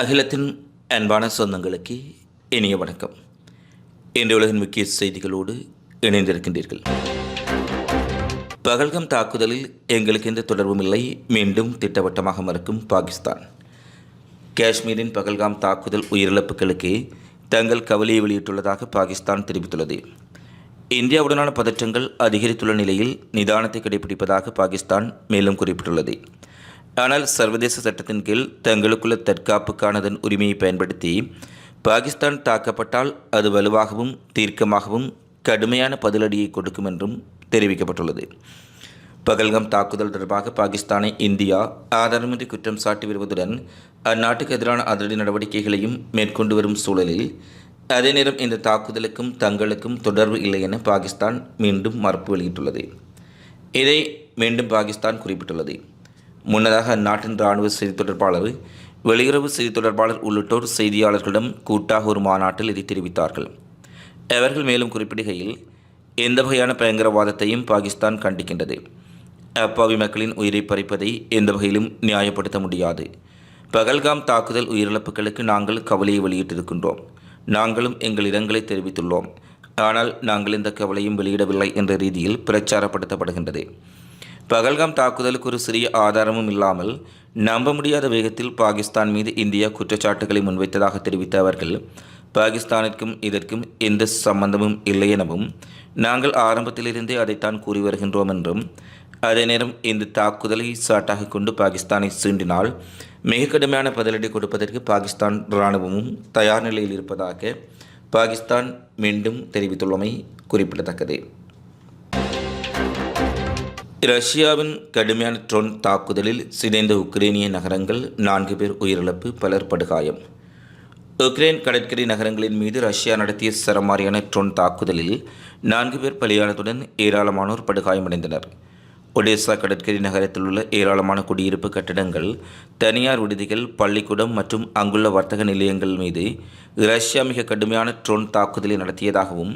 அகிலத்தின் அன்பான சொந்தங்களுக்கு இனிய வணக்கம். இன்று உலகின் முக்கிய செய்திகளோடு இணைந்திருக்கின்றீர்கள். பகல்கம் தாக்குதலில் எங்களுக்கு எந்த தொடர்பும் இல்லை. மீண்டும் திட்டவட்டமாக மறுக்கும் பாகிஸ்தான். காஷ்மீரின் பகல்காம் தாக்குதல் உயிரிழப்புகளுக்கு தங்கள் கவலையை வெளியிட்டுள்ளதாக பாகிஸ்தான் தெரிவித்துள்ளது. இந்தியாவுடனான பதற்றங்கள் அதிகரித்துள்ள நிலையில் நிதானத்தை கடைபிடிப்பதாக பாகிஸ்தான் மேலும் குறிப்பிட்டுள்ளது. ஆனால் சர்வதேச சட்டத்தின் கீழ் தங்களுக்குள்ள தற்காப்புக்கானதன் உரிமையை பயன்படுத்தி பாகிஸ்தான் தாக்கப்பட்டால் அது வலுவாகவும் தீர்க்கமாகவும் கடுமையான பதிலடியை கொடுக்கும் என்றும் தெரிவிக்கப்பட்டுள்ளது. பகல்கம் தாக்குதல் தொடர்பாக பாகிஸ்தானை இந்தியா ஆதாரமின்றி குற்றம் சாட்டி வருவதுடன் அந்நாட்டுக்கு எதிரான அதிரடி நடவடிக்கைகளையும் மேற்கொண்டு வரும் சூழலில் அதே நேரம் இந்த தாக்குதலுக்கும் தங்களுக்கும் தொடர்பு இல்லை என பாகிஸ்தான் மீண்டும் மறுப்பு வெளியிட்டுள்ளது. இதை மீண்டும் பாகிஸ்தான் குறிப்பிட்டுள்ளது. முன்னதாக அந்நாட்டின் இராணுவ செய்தி தொடர்பாளர் வெளியுறவு செய்தி தொடர்பாளர் உள்ளிட்டோர் செய்தியாளர்களிடம் கூட்டாக ஒரு மாநாட்டில் இதை தெரிவித்தார்கள். அவர்கள் மேலும் குறிப்பிடுகையில் எந்த வகையான பயங்கரவாதத்தையும் பாகிஸ்தான் கண்டிக்கின்றது. அப்பாவி மக்களின் உயிரை பறிப்பதை எந்த வகையிலும் நியாயப்படுத்த முடியாது. பகல்காம் தாக்குதல் உயிரிழப்புகளுக்கு நாங்கள் கவலையை வெளியிட்டிருக்கின்றோம். நாங்களும் எங்கள் இடங்களை தெரிவித்துள்ளோம். ஆனால் நாங்கள் இந்த கவலையும் வெளியிடவில்லை என்ற ரீதியில் பிரச்சாரப்படுத்தப்படுகின்றது. பகல்காம் தாக்குதலுக்கு ஒரு சிறிய ஆதாரமும் இல்லாமல் நம்ப முடியாத வேகத்தில் பாகிஸ்தான் மீது இந்தியா குற்றச்சாட்டுகளை முன்வைத்ததாக தெரிவித்த அவர்கள் பாகிஸ்தானிற்கும் இதற்கும் எந்த சம்பந்தமும் இல்லை எனவும் நாங்கள் ஆரம்பத்திலிருந்தே அதைத்தான் கூறி வருகின்றோம் என்றும் அதே நேரம் இந்த தாக்குதலை சாட்டாக கொண்டு பாகிஸ்தானை சீண்டினால் மிக கடுமையான பதிலடி கொடுப்பதற்கு பாகிஸ்தான் இராணுவமும் தயார் நிலையில் இருப்பதாக பாகிஸ்தான் மீண்டும் தெரிவித்துள்ளமை குறிப்பிடத்தக்கது. ரஷ்யாவின் கடுமையான ட்ரோன் தாக்குதலில் சிதைந்த உக்ரைனிய நகரங்கள் நான்கு பேர் உயிரிழப்பு பலர் படுகாயம். உக்ரைன் கடற்கரை நகரங்களின் மீது ரஷ்யா நடத்திய சரமாரியான ட்ரோன் தாக்குதலில் நான்கு பேர் பலியானதுடன் ஏராளமானோர் படுகாயமடைந்தனர். ஒடிசா கடற்கரை நகரத்தில் உள்ள ஏராளமான குடியிருப்பு கட்டடங்கள் தனியார் விடுதிகள் பள்ளிக்கூடம் மற்றும் அங்குள்ள வர்த்தக நிலையங்கள் மீது ரஷ்யா மிக கடுமையான ட்ரோன் தாக்குதலை நடத்தியதாகவும்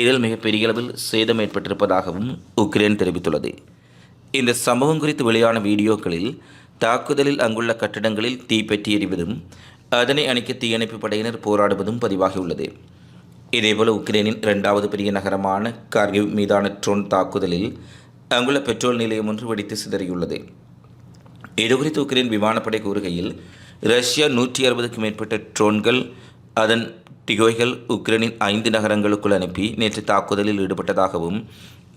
இதில் மிகப்பெரிய அளவில் சேதம் ஏற்பட்டிருப்பதாகவும் உக்ரைன் தெரிவித்துள்ளது. இந்த சம்பவம் குறித்து வெளியான வீடியோக்களில் தாக்குதலில் அங்குள்ள கட்டடங்களில் தீப்பற்றி எறிவதும் அதனை அணைக்க தீயணைப்பு படையினர் போராடுவதும் பதிவாகியுள்ளது இதேபோல உக்ரைனின் இரண்டாவது பெரிய நகரமான கார்கிவ் மீதான ட்ரோன் தாக்குதலில் அங்குள்ள பெட்ரோல் நிலையம் ஒன்று வெடித்து சிதறியுள்ளது. இதுகுறித்து உக்ரைன் விமானப்படை கூறுகையில் ரஷ்யா நூற்றி அறுபதுக்கும் மேற்பட்ட ட்ரோன்கள் அதன் டிகோய்கள் உக்ரைனின் ஐந்து நகரங்களுக்குள் அனுப்பி நேற்று தாக்குதலில் ஈடுபட்டதாகவும்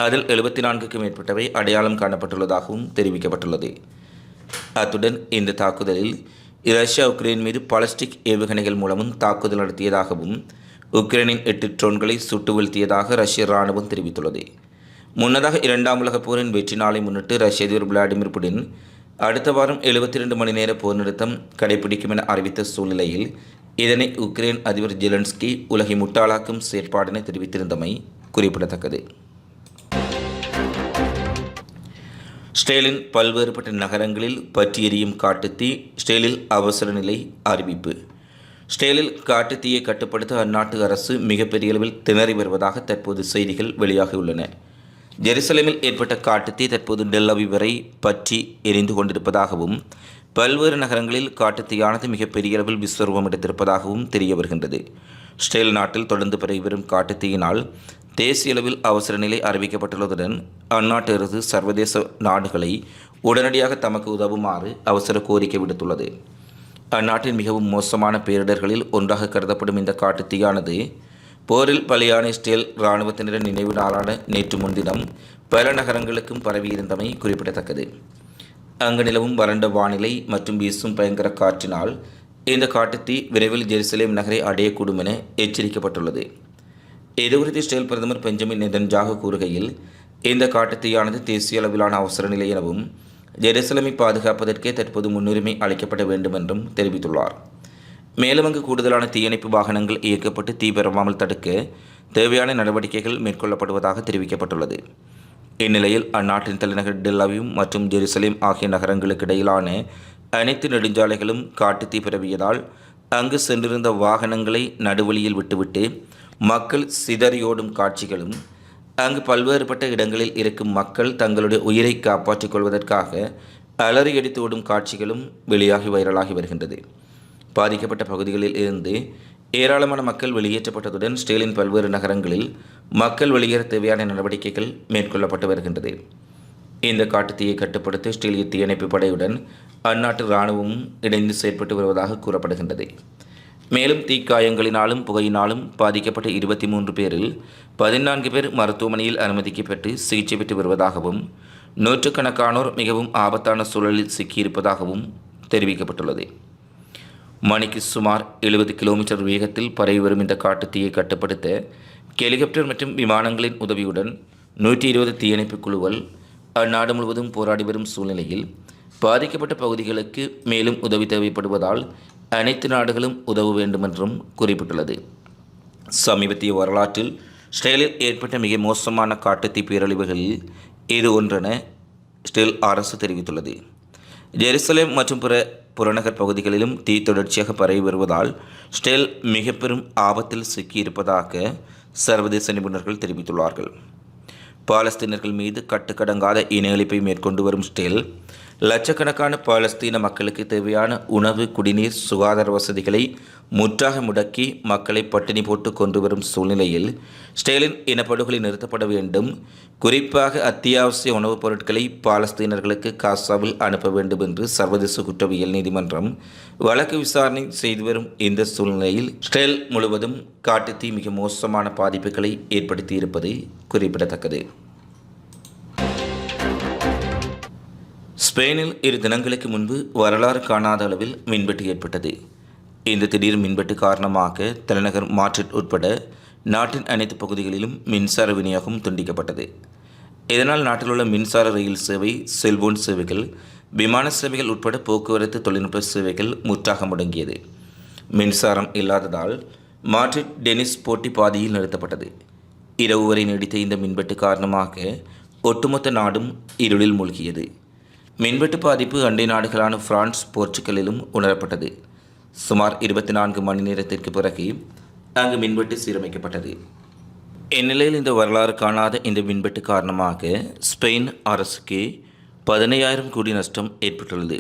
அதில் எழுபத்தி நான்குக்கும் மேற்பட்டவை அடையாளம் காணப்பட்டுள்ளதாகவும் தெரிவிக்கப்பட்டுள்ளது. அத்துடன் இந்த தாக்குதலில் ரஷ்யா உக்ரைன் மீது பாலஸ்டிக் ஏவுகணைகள் மூலமும் தாக்குதல் நடத்தியதாகவும் உக்ரைனின் எட்டு ட்ரோன்களை சுட்டு வீழ்த்தியதாக ரஷ்ய இராணுவம் தெரிவித்துள்ளது. முன்னதாக இரண்டாம் உலகப் போரின் வெற்றி நாளை முன்னிட்டு ரஷ்ய அதிபர் விளாடிமிர் புடின் அடுத்த வாரம் எழுபத்தி ரெண்டு மணி நேர போர் நிறுத்தம் கடைபிடிக்கும் என அறிவித்த சூழ்நிலையில் இதனை உக்ரைன் அதிபர் ஜெலன்ஸ்கி உலகை முட்டாளாக்கும் செயற்பாடினை தெரிவித்திருந்தமை குறிப்பிடத்தக்கது. ஸ்டேலின் பல்வேறுபட்ட நகரங்களில் பற்றி எரியும் காட்டுத்தீ ஸ்டேலில் அவசர நிலை அறிவிப்பு. ஸ்டேலில் காட்டுத்தீயை கட்டுப்படுத்த அந்நாட்டு அரசு மிகப்பெரிய அளவில் திணறி வருவதாக தற்போது செய்திகள் வெளியாகியுள்ளன. ஜெருசலேமில் ஏற்பட்ட காட்டுத்தீ தற்போது டெல்லவி வரை பற்றி எரிந்து கொண்டிருப்பதாகவும் பல்வேறு நகரங்களில் காட்டுத்தீயானது மிகப்பெரிய அளவில் விஸ்வரூபம் எடுத்திருப்பதாகவும் தெரிய வருகின்றது. ஸ்டேல் நாட்டில் தொடர்ந்து பரவி வரும் காட்டுத்தீயினால் தேசிய அளவில் அவசர நிலை அறிவிக்கப்பட்டுள்ளதுடன் அந்நாட்டிலிருந்து சர்வதேச நாடுகளை உடனடியாக தமக்கு உதவுமாறு அவசர கோரிக்கை விடுத்துள்ளது. அந்நாட்டின் மிகவும் மோசமான பேரிடர்களில் ஒன்றாக கருதப்படும் இந்த காட்டுத்தீயானது போரில் பலியான ஸ்டேல் இராணுவத்தினரின் நினைவு நாளான நேற்று முன்தினம் பல நகரங்களுக்கும் பரவியிருந்தமை குறிப்பிடத்தக்கது. அங்கு நிலவும் வறண்ட வானிலை மற்றும் வீசும் பயங்கர காற்றினால் இந்த காட்டுத்தீ விரைவில் ஜெருசலேம் நகரை அடையக்கூடும் என எச்சரிக்கப்பட்டுள்ளது. இதுகுறித்து இஸ்ரேல் பிரதமர் பெஞ்சமின் நெதன்ஜாக கூறுகையில் இந்த காட்டுத்தீயானது தேசிய அளவிலான அவசர நிலை எனவும் ஜெருசலமை பாதுகாப்பதற்கே தற்போது முன்னுரிமை அளிக்கப்பட வேண்டும் என்றும் தெரிவித்துள்ளார். மேலும் அங்கு கூடுதலான தீயணைப்பு வாகனங்கள் இயக்கப்பட்டு தீ பரவாமல் தடுக்க தேவையான நடவடிக்கைகள் மேற்கொள்ளப்படுவதாக தெரிவிக்கப்பட்டுள்ளது. இந்நிலையில் அந்நாட்டின் தலைநகர் டெல்லவியும் மற்றும் ஜெருசலேம் ஆகிய நகரங்களுக்கு இடையிலான அனைத்து நெடுஞ்சாலைகளும் காட்டுத்தீ பரவியதால் அங்கு சென்றிருந்த வாகனங்களை நடுவழியில் விட்டுவிட்டு மக்கள் சிதறியோடும் காட்சிகளும் அங்கு பல்வேறுபட்ட இடங்களில் இருக்கும் மக்கள் தங்களுடைய உயிரை காப்பாற்றிக் கொள்வதற்காக அலறியடித்து ஓடும் காட்சிகளும் வெளியாகி வைரலாகி வருகின்றது. பாதிக்கப்பட்ட பகுதிகளில் இருந்து ஏராளமான மக்கள் வெளியேற்றப்பட்டதுடன் ஸ்டேலின் பல்வேறு நகரங்களில் மக்கள் வெளியேற தேவையான நடவடிக்கைகள் மேற்கொள்ளப்பட்டு வருகின்றது. இந்த காட்டுத்தீயை கட்டுப்படுத்த ஆஸ்திரேலிய தீயணைப்பு படையுடன் அந்நாட்டு இராணுவமும் இணைந்து செயற்பட்டு வருவதாக கூறப்படுகின்றது. மேலும் தீக்காயங்களினாலும் புகையினாலும் பாதிக்கப்பட்ட இருபத்தி மூன்று பேரில் பதினான்கு பேர் மருத்துவமனையில் அனுமதிக்கப்பட்டு சிகிச்சை பெற்று வருவதாகவும் நூற்றுக்கணக்கானோர் மிகவும் ஆபத்தான சூழலில் சிக்கியிருப்பதாகவும் தெரிவிக்கப்பட்டுள்ளது. மணிக்கு சுமார் எழுபது கிலோமீட்டர் வேகத்தில் பரவி வரும் இந்த காட்டுத்தீயை கட்டுப்படுத்த ஹெலிகாப்டர் மற்றும் விமானங்களின் உதவியுடன் நூற்றி இருபது தீயணைப்பு குழுவல் அந்நாடு முழுவதும் போராடி வரும் சூழ்நிலையில் பாதிக்கப்பட்ட பகுதிகளுக்கு மேலும் உதவி தேவைப்படுவதால் அனைத்து நாடுகளும் உதவ வேண்டும் என்றும் குறிப்பிட்டுள்ளது. சமீபத்திய வரலாற்றில் ஸ்டெயிலில் ஏற்பட்ட மிக மோசமான காட்டுத்தீ பேரழிவுகளில் இது ஒன்றென ஸ்டெயில் அரசு தெரிவித்துள்ளது. ஜெருசலேம் மற்றும் பிற புறநகர் பகுதிகளிலும் தீ தொடர்ச்சியாக பரவி வருவதால் ஸ்டேல் மிக பெரும் ஆபத்தில் சிக்கியிருப்பதாக சர்வதேச நிபுணர்கள் தெரிவித்துள்ளார்கள். பாலஸ்தீனர்கள் மீது கட்டுக்கடங்காத இனஅழிப்பை மேற்கொண்டு வரும் ஸ்டேல் லட்சக்கணக்கான பாலஸ்தீன மக்களுக்கு தேவையான உணவு குடிநீர் சுகாதார வசதிகளை முற்றாக முடக்கி மக்களை பட்டினி போட்டு கொண்டு வரும் சூழ்நிலையில் ஸ்டேலின் இனப்படுகொலை நிறுத்தப்பட வேண்டும். குறிப்பாக அத்தியாவசிய உணவுப் பொருட்களை பாலஸ்தீனர்களுக்கு காசாவில் அனுப்ப வேண்டும் என்று சர்வதேச குற்றவியல் நீதிமன்றம் வழக்கு விசாரணை செய்து வரும் இந்த சூழ்நிலையில் ஸ்டேல் முழுவதும் காட்டுத்தீ மிக மோசமான பாதிப்புகளை ஏற்படுத்தியிருப்பது குறிப்பிடத்தக்கது. ஸ்பெயினில் இரு தினங்களுக்கு முன்பு வரலாறு காணாத அளவில் மின்வெட்டு ஏற்பட்டது. இந்த திடீர் மின்வெட்டு காரணமாக தலைநகர் மாட்ரிட் உட்பட நாட்டின் அனைத்து பகுதிகளிலும் மின்சார விநியோகம் துண்டிக்கப்பட்டது. இதனால் நாட்டில் உள்ள மின்சார ரயில் சேவை செல்போன் சேவைகள் விமான சேவைகள் உட்பட போக்குவரத்து தொழில்நுட்ப சேவைகள் முற்றாக முடங்கியது. மின்சாரம் இல்லாததால் மாட்ரிட் டென்னிஸ் போட்டி பாதையில் நிறுத்தப்பட்டது. இரவு வரை நீடித்த இந்த மின்வெட்டு காரணமாக ஒட்டுமொத்த நாடும் இருளில் மூழ்கியது. மின்வெட்டு பாதிப்பு அண்டை நாடுகளான பிரான்ஸ் போர்ச்சுகலிலும் உணரப்பட்டது. சுமார் இருபத்தி நான்கு மணி நேரத்திற்கு பிறகு அங்கு மின்வெட்டு சீரமைக்கப்பட்டது. இந்நிலையில் இந்த வரலாறு காணாத இந்த மின்வெட்டு காரணமாக ஸ்பெயின் அரசுக்கு பதினையாயிரம் கோடி நஷ்டம் ஏற்பட்டுள்ளது.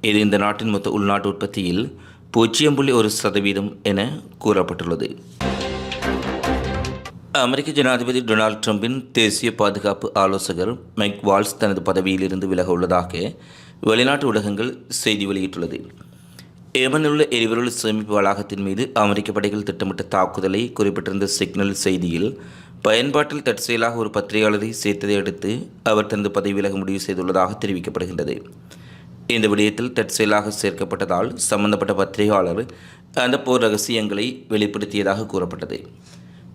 இது இந்த நாட்டின் மொத்த உள்நாட்டு உற்பத்தியில் பூஜ்ஜியம் புள்ளி ஒரு சதவீதம் என கூறப்பட்டுள்ளது. அமெரிக்க ஜனாதிபதி டொனால்ட் ட்ரம்பின் தேசிய பாதுகாப்பு ஆலோசகர் மைக் வால்ஸ் தனது பதவியிலிருந்து விலக உள்ளதாக வெளிநாட்டு ஊடகங்கள் செய்தி வெளியிட்டுள்ளது. ஏமனிலுள்ள எரிபொருள் சேமிப்பு வளாகத்தின் மீது அமெரிக்க படைகள் திட்டமிட்ட தாக்குதலை குறிப்பிட்டிருந்த சிக்னல் செய்தியில் பயன்பாட்டில் தற்செயலாக ஒரு பத்திரிகையாளரை சேர்த்ததை அடுத்து அவர் தனது பதவி விலக முடிவு செய்துள்ளதாக தெரிவிக்கப்படுகின்றது. இந்த விடயத்தில் தற்செயலாக சேர்க்கப்பட்டதால் சம்பந்தப்பட்ட பத்திரிகையாளர் அந்த போர் ரகசியங்களை வெளிப்படுத்தியதாக கூறப்பட்டது.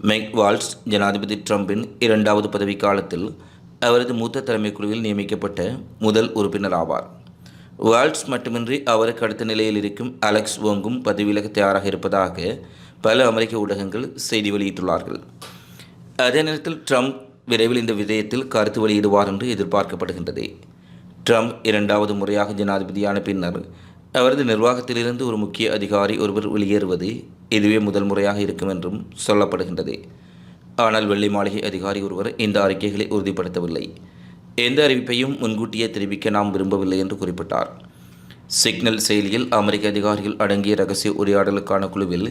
மெக் வால்ஸ் ஜனாதிபதி ட்ரம்பின் இரண்டாவது பதவிக்காலத்தில் அவரது மூத்த தலைமை குழுவில் நியமிக்கப்பட்ட முதல் உறுப்பினர் ஆவார். வால்ஸ் மட்டுமின்றி அவருக்கு அடுத்த நிலையில் இருக்கும் அலெக்ஸ் ஓங்கும் பதவியிலக தயாராக இருப்பதாக பல அமெரிக்க ஊடகங்கள் செய்தி வெளியிட்டுள்ளார்கள். அதே நேரத்தில் ட்ரம்ப் விரைவில் இந்த விஜயத்தில் கருத்து வெளியிடுவார் என்று எதிர்பார்க்கப்படுகின்றது. ட்ரம்ப் இரண்டாவது முறையாக ஜனாதிபதியான பின்னர் அவரது நிர்வாகத்திலிருந்து ஒரு முக்கிய அதிகாரி ஒருவர் வெளியேறுவது இதுவே முதல் முறையாக இருக்கும் என்றும் சொல்லப்படுகின்றது. ஆனால் வெள்ளை மாளிகை அதிகாரி ஒருவர் இந்த அறிக்கைகளை உறுதிப்படுத்தவில்லை. எந்த அறிவிப்பையும் முன்கூட்டியே தெரிவிக்க நாம் விரும்பவில்லை என்று குறிப்பிட்டார். சிக்னல் செயலியில் அமெரிக்க அதிகாரிகள் அடங்கிய ரகசிய உரையாடலுக்கான குழுவில்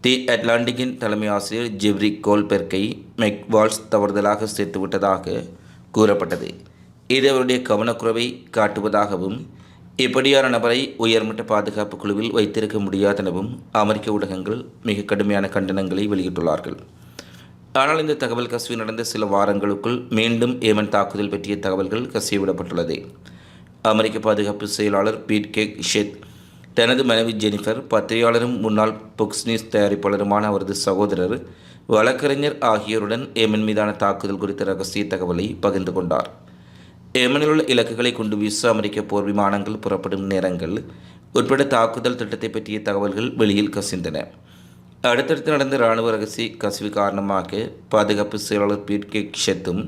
தி அட்லாண்டிக்கின் தலைமை ஆசிரியர் ஜெப்ரி கோல்பெர்க்கை மெக்வால்ஸ் தவறுதலாக சேர்த்துவிட்டதாக கூறப்பட்டது. இது அவருடைய கவனக்குறைவை காட்டுவதாகவும் இப்படியான நபரை உயர்மட்ட பாதுகாப்பு குழுவில் வைத்திருக்க முடியாதெனவும் அமெரிக்க ஊடகங்கள் மிக கடுமையான கண்டனங்களை வெளியிட்டுள்ளார்கள். ஆனால் இந்த தகவல் கசிவு நடந்த சில வாரங்களுக்குள் மீண்டும் ஏமன் தாக்குதல் பற்றிய தகவல்கள் கசியவிடப்பட்டுள்ளது அமெரிக்க பாதுகாப்பு செயலாளர் பீட் கேக் ஷெத் தனது மனைவி ஜெனிஃபர் பத்திரிகையாளரும் முன்னாள் புக்ஸ் நியூஸ் தயாரிப்பாளருமான அவரது சகோதரர் வழக்கறிஞர் ஆகியோருடன் ஏமன் மீதான தாக்குதல் குறித்த ரகசிய தகவலை பகிர்ந்து கொண்டார். ஏமனில் உள்ள இலக்குகளை கொண்டு வீச அமெரிக்க போர் விமானங்கள் புறப்படும் நேரங்கள் உட்பட தாக்குதல் திட்டத்தை பற்றிய தகவல்கள் வெளியில் கசிந்தன. அடுத்தடுத்து நடந்த இராணுவ ரகசிய கசிவு காரணமாக பாதுகாப்பு செயலாளர் பீட்கே ஷெத்தும்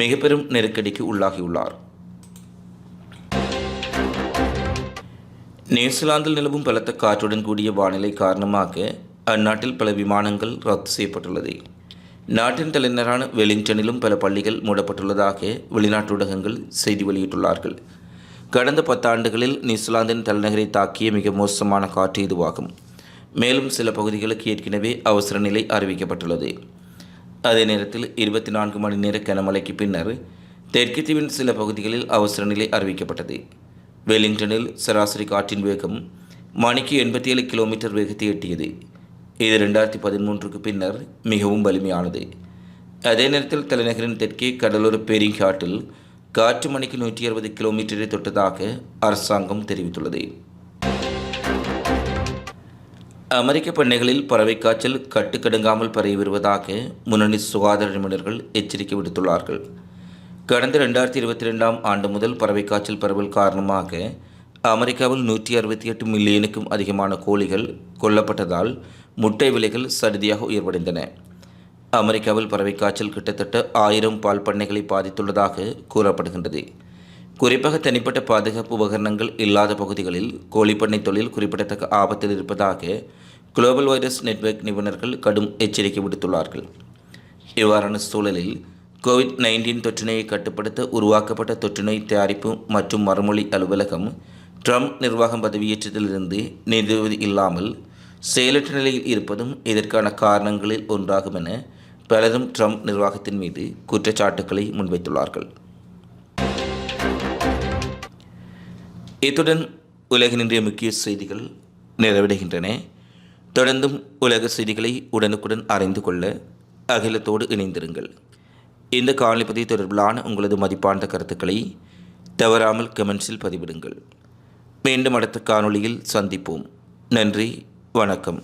மிக பெரும் நெருக்கடிக்கு உள்ளாகியுள்ளார். நியூசிலாந்தில் நிலவும் பலத்த காற்றுடன் கூடிய வானிலை காரணமாக அந்நாட்டில் பல விமானங்கள் ரத்து செய்யப்பட்டுள்ளது. நாட்டின் தலைநகரான வெலிங்டனிலும் பல பள்ளிகள் மூடப்பட்டுள்ளதாக வெளிநாட்டு ஊடகங்கள் செய்தி வெளியிட்டுள்ளார்கள். கடந்த பத்தாண்டுகளில் நியூசிலாந்தின் தலைநகரை தாக்கிய மிக மோசமான காற்று இதுவாகும். மேலும் சில பகுதிகளுக்கு ஏற்கனவே அவசர நிலை அறிவிக்கப்பட்டுள்ளது. அதே நேரத்தில் இருபத்தி நான்கு மணி நேர கனமழைக்கு பின்னர் தெற்கு தீவின் சில பகுதிகளில் அவசர நிலை அறிவிக்கப்பட்டது. வெலிங்டனில் சராசரி காற்றின் வேகம் மணிக்கு எண்பத்தி ஏழு கிலோமீட்டர் வேகத்தை எட்டியது. இது ரெண்டாயிரத்தி பதிமூன்றுக்கு பின்னர் மிகவும் வலிமையானது. அதே நேரத்தில் தலைநகரின் தெற்கே கடலோர பேரிங்காட்டில் காற்று மணிக்கு நூற்றி அறுபது கிலோமீட்டரை தொட்டதாக அரசாங்கம் தெரிவித்துள்ளது. அமெரிக்க பண்ணைகளில் பறவை காய்ச்சல் கட்டுக்கடுங்காமல் பரவி வருவதாக முன்னணி சுகாதார நிபுணர்கள் எச்சரிக்கை விடுத்துள்ளார்கள். கடந்த ரெண்டாயிரத்தி இருபத்தி ரெண்டாம் ஆண்டு முதல் பறவை காய்ச்சல் பரவல் காரணமாக அமெரிக்காவில் நூற்றி அறுபத்தி எட்டு மில்லியனுக்கும் அதிகமான கோழிகள் கொல்லப்பட்டதால் முட்டை விலைகள் சடுதியாக உயர்வடைந்தன. அமெரிக்காவில் பறவை காய்ச்சல் கிட்டத்தட்ட ஆயிரம் பால் பண்ணைகளை பாதித்துள்ளதாக கூறப்படுகின்றது. குறிப்பாக தனிப்பட்ட பாதுகாப்பு உபகரணங்கள் இல்லாத பகுதிகளில் கோழிப்பண்ணை தொழில் குறிப்பிடத்தக்க ஆபத்தில் இருப்பதாக குளோபல் வைரஸ் நெட்வொர்க் நிபுணர்கள் கடும் எச்சரிக்கை விடுத்துள்ளார்கள். இவ்வாறான சூழலில் கோவிட் நைன்டீன் தொற்றுநோயை கட்டுப்படுத்த உருவாக்கப்பட்ட தொற்றுநோய் தயாரிப்பு மற்றும் மறுமொழி அலுவலகம் ட்ரம்ப் நிர்வாகம் பதவியேற்றதிலிருந்து நிதியுதவி இல்லாமல் செயலற்ற நிலையில் இருப்பதும் இதற்கான காரணங்களில் ஒன்றாகும் என பலரும் ட்ரம்ப் நிர்வாகத்தின் மீது குற்றச்சாட்டுக்களை முன்வைத்துள்ளார்கள். இத்துடன் உலகின் இன்றைய முக்கிய செய்திகள் நிறைவடைகின்றன. தொடர்ந்தும் உலக செய்திகளை உடனுக்குடன் அறிந்து கொள்ள அகிலத்தோடு இணைந்திருங்கள். இந்த காணொலி தொடர்பிலான உங்களது மதிப்பார்ந்த கருத்துக்களை தவறாமல் கமெண்ட்ஸில் பதிவிடுங்கள். மீண்டும் அடுத்த காணொளியில் சந்திப்போம். நன்றி வணக்கம்.